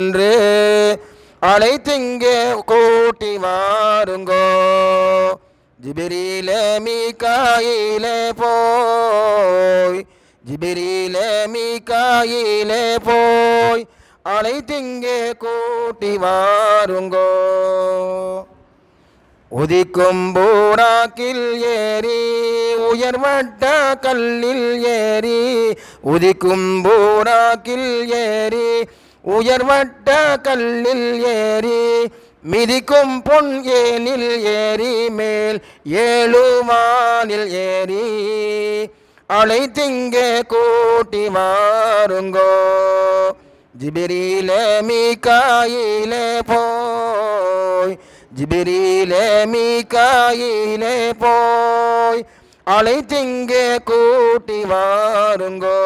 என்று அழைத்திங்கே கூட்டி வாருங்கோ. ஜிபிரிலே மீகாயிலே போய் ஜிபிரிலே மீகாயிலே போய் அழைத்திங்கே கூட்டி வாருங்கோ. உதிக்கும் பூராக்கில் ஏறி உயர்வட்ட கல்லில் ஏறி உதிக்கும் பூராக்கில் ஏறி உயர்வட்ட கல்லில் ஏறி மிதிக்கும் பொன் ஏனில் ஏறி மேல் ஏழுமானில் ஏறி அழைத்திங்கே கூட்டி மாறுங்கோ. ஜிபிரிலே மீகாயிலே போய் ஜிபிரிலே மீகாயிலே போய் அழைத்திங்கே கூட்டி வாருங்கோ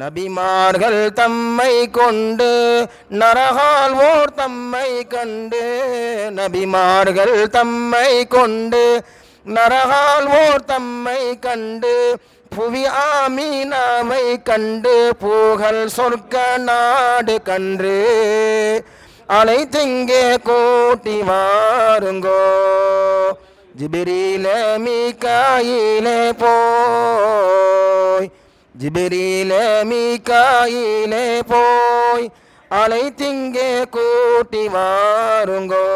நபிமார்கள் தம்மை கொண்டு நரகால் ஓர் தம்மை கண்டு நபிமார்கள் தம்மை கொண்டு நரகால் ஓர் தம்மை கண்டு புவி ஆமீனாவை கண்டு பூகல் சொர்க்க நாடு கன்று. அனைத்திங்கே கூட்டி வாருங்கோ ஜிபிரிலே மீகாயிலே போ. ஜிபிரிலே மீகாயிலே போய் அனைத்திங்கே கூட்டி வாருங்கோ.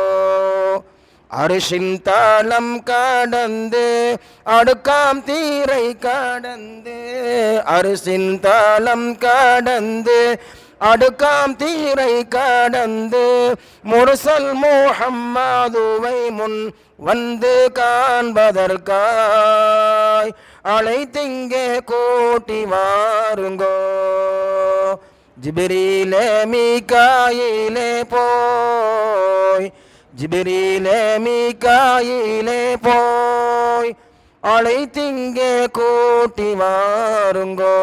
அரிசின் தாளம் கடந்து அடுக்காம் தீரை கடந்து அரிசின் தாளம் கடந்து அடுக்காம் தீரை கடந்து முரசல் முஹம்மதுவை முன் வந்து காண்பதற்காய். அழைத்திங்கே கூட்டி வாருங்கோ? ஜிபிரிலே மீகாயிலே போய் ஜிபிரிலே மீகாயிலே போய் அழைத்திங்கே கூட்டி வாருங்கோ?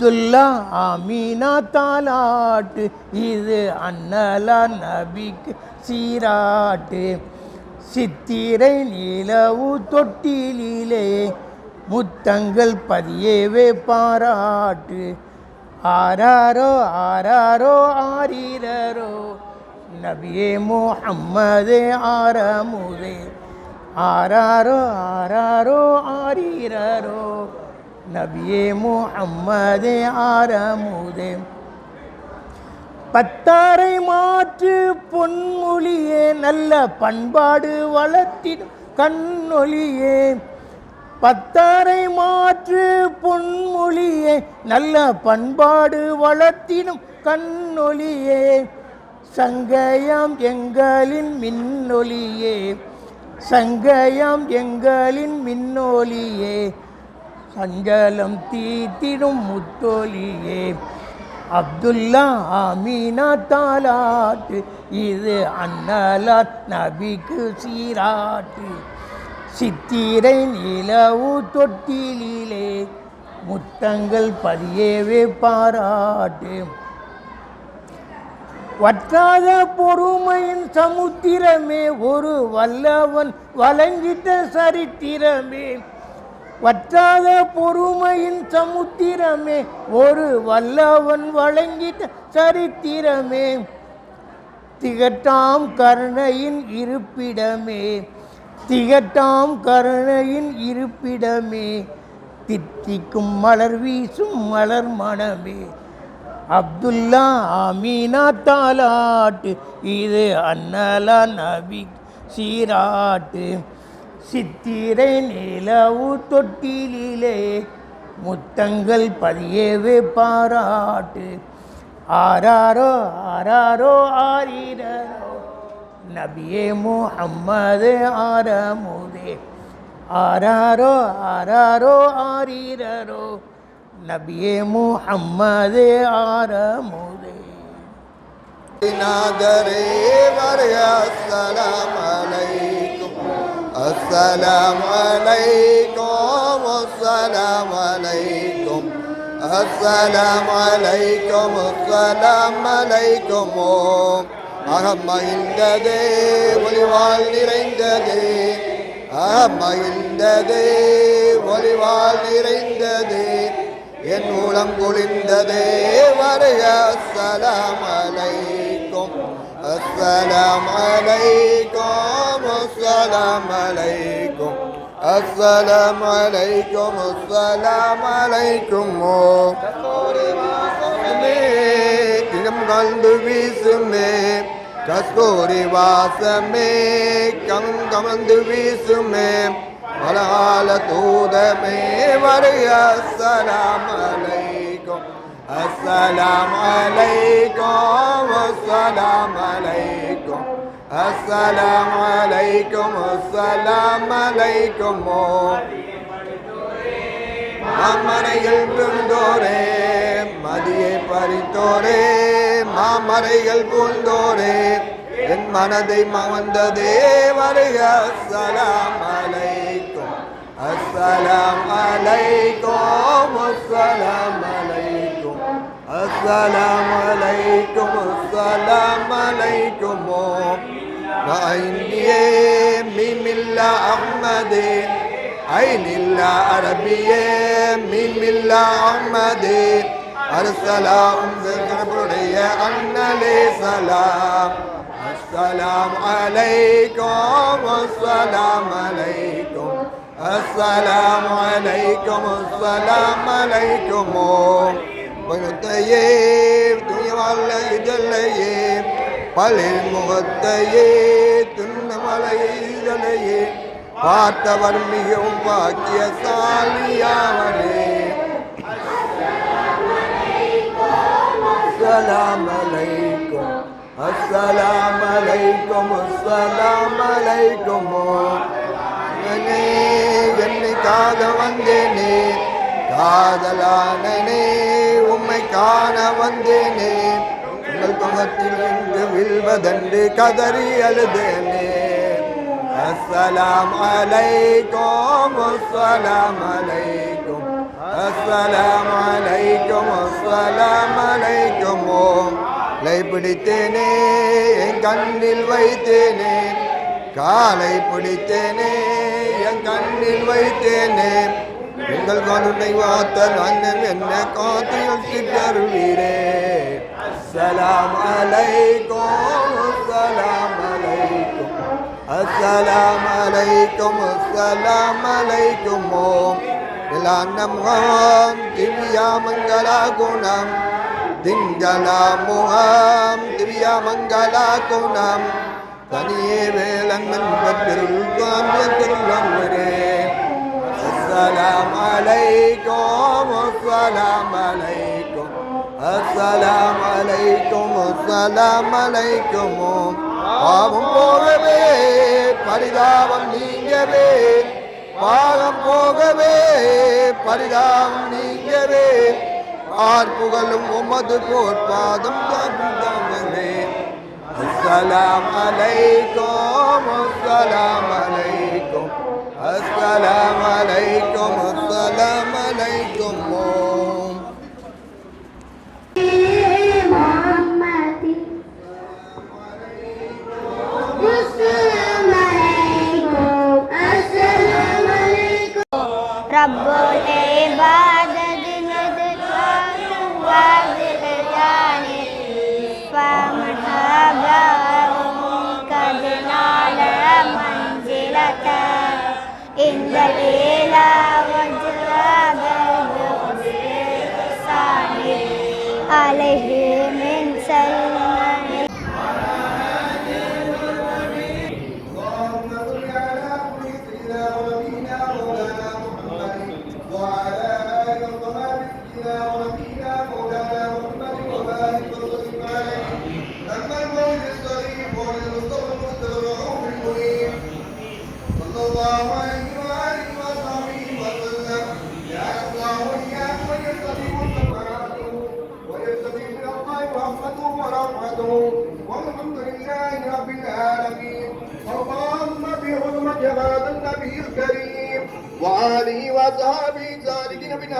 அப்துல்லா ஆமீனா தாலாட்டு. இது அன்னலா நபிக்கு சீராட்டு. சித்திரை நிலவு தொட்டிலே முத்தங்கள் பதியவே பாராட்டு. ஆராரோ ஆராரோ ஆரீரரோ நபியே முஹம்மதே ஆரமுதே. ஆராரோ ஆராரோ ஆரீரரோ நபியே முஹம்மதே ஆரமுதே. பத்தாரை மாற்று பொன்மொழியே நல்ல பண்பாடு வளர்த்திடும் கண்ணொழியே. பத்தாரை மாற்று பொன்மொழியே நல்ல பண்பாடு வளர்த்திடும் கண்ணொழியே. சங்கயம் எங்களின் மின்னொலியே சங்கயம் எங்களின் மின்னொலியே சஞ்சலம் தீத்திடும் முத்தொலியே அப்துல்லா ஆமீனா தாலாட்டு இது அன்னலார் நபிக்கு சீராட்டு சித்திரை நிலவு தொட்டிலே முத்தங்கள் பதியவே பாராட்டு. வற்றாத பொறுமையின் சமுத்திரமே ஒரு வல்லவன் வழங்கிட்ட சரித்திரமே. வற்றாத பொறுமையின் சமுத்திரமே ஒரு வல்லவன் வழங்கிட்ட சரித்திரமே. திகட்டாம் கருணையின் இருப்பிடமே திகட்டாம் கருணையின் இருப்பிடமே. தித்திக்கும் மலர் வீசும் மலர் மனமே அப்துல்லா அமீனா தாலாட்டு இது அன்னலா நபி சீராட்டு. சித்திரை நிலவு தொட்டிலே முத்தங்கள் பதியவே பாராட்டு. ஆராரோ ஆராரோ ஆரீரோ நபியே முஹம்மது ஆரமுதே. ஆராரோ ஆராரோ ஆரீரோ நபியே முஹம்மது ஆரமுதே. நாதரே வரையா அஸ்ஸலாம் அலைக்கும் السلام عليكم السلام عليكم السلام عليكم السلام عليكم. அகம் மகிழ்ந்ததே ஒளிவால் நிறைந்ததே அகம் மகிழ்ந்ததே ஒளிவால் நிறைந்ததே என் மூலம் குளிர்ந்ததே வருக அஸ்ஸலாம் அலைக்கும். அஸ்ஸலாம் அலைக்கும். அஸ்ஸலாம் அலைக்கும் அஸ்ஸலாம் அலைக்கும் அஸ்ஸலாம் அலைக்கும் ஓ கிணம் கண்டு வீசுமே கஸ்தூரி வாசமே கம் கமந்து வீசுமே மலகால தூதமே வருக அஸ்ஸலாம் அலைக்கும் அஸ்ஸலாம் அலைக்கும் அஸ்ஸலாம் அலைக்கும் அஸ்ஸலாம் அலைக்கும் அஸ்ஸலாம் அலைக்கும். மாமரையில் பிறந்தோரே மதியை பறித்தோரே மாமரைகள் பூந்தோரே என் மனதை மவந்ததே வருக அஸ்ஸலாம் அலைக்கும் அஸ்ஸலாம் அலைக்கும் அஸ்ஸலாம் அலைக்கும் السلام عليكم السلام عليكم. فإني من ملة أحمد. عين الله عربية من ملة أحمد. السلام ذكرني أن لي سلام. السلام عليكم السلام عليكم. السلام عليكم السلام عليكم. பழுத்தையே துணிவாழ்ல இதழையே பழில் முகத்தையே துண்ணமலை இதழையே பார்த்தவர் மிகவும் பாக்கியசாலியாவரே அஸ்ஸலாம் அலைக்கும் அஸ்ஸலாம் அலைக்கும் அஸ்ஸலாம் அலைக்கும் என்னை காத வந்தேனே காதலானனே. காண வந்தேனே. உங்கள் முகத்தில் இன்று வில்வதென்று கதறி அழுதேனே. அஸ்ஸலாம் அலைக்கும் அஸ்ஸலாம் அலைக்கும். அஸ்ஸலாம் அலைக்கும் அஸ்ஸலாம் அலைக்கும். லை பிடித்தேனே என் கண்ணில் வைத்தேனே. காலை பிடித்தேனே என் கண்ணில் வைத்தேனே. உங்கள் கருணை வாத்தல் அண்ணன் என்ன காத்து தருவீரே? அஸ்ஸலாம் அலைக்கும் அஸ்ஸலாம் அலைக்கும். அஸ்ஸலாம் அலைக்கும் அஸ்ஸலாம் அலைக்கும் ஓம். நம்ஹாம் திவ்யா மங்களா குணம். திங்களா முகாம் திவ்யா மங்களா குணம். தனியே வேளங்கன் பெருள் காமிய திருவரே அஸ்ஸலாம் عليكم السلام عليكم السلام عليكم السلام عليكم பாவம் போகவே பரிதாபம் நீங்கவே பாவம் போகவே பரிதாபம் நீங்கவே ஆர் புகழும் உமது போற்பாதம் தந்தவனே அஸ்ஸலாம் அலைக்கும் அஸ்ஸலாம் அலைக்கும் அஸ்ஸலாம் அலைக்கும் அஸ்ஸலாம் அலைக்கும் ஓம் محمد السلام عليكم السلام عليكم رب العبادة ندعو واضح يعني فمرحبا قد نال منزلة عند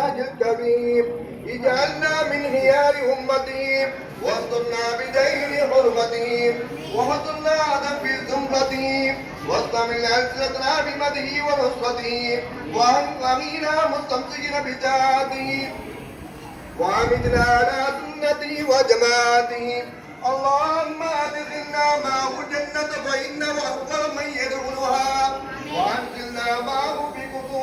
بنهج الكريم اجعلنا من خيار أمتي. واسترنا بدين حرمتي. وحصلنا عدم في زمرتي. واستمل ألسنتنا بمده ونصرته وأنقمينا مستمسكين بجاهته وعمدنا على سنته وجماعته اللهم أدخلنا معه الجنة فإنه أفضل من يدخلها وأنزلنا معه في قصورها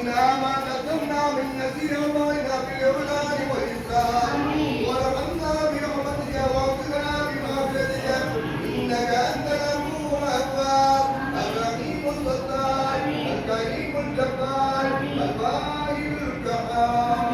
إنا ما نزلنا من نزير وإلى بالعلان والإسلام ورحمنا برحمتك واغفرنا بمغفرتك. إنك أنت الغفور الأكبر الرحيم الستار الكريم الجبار. الباهي الكفار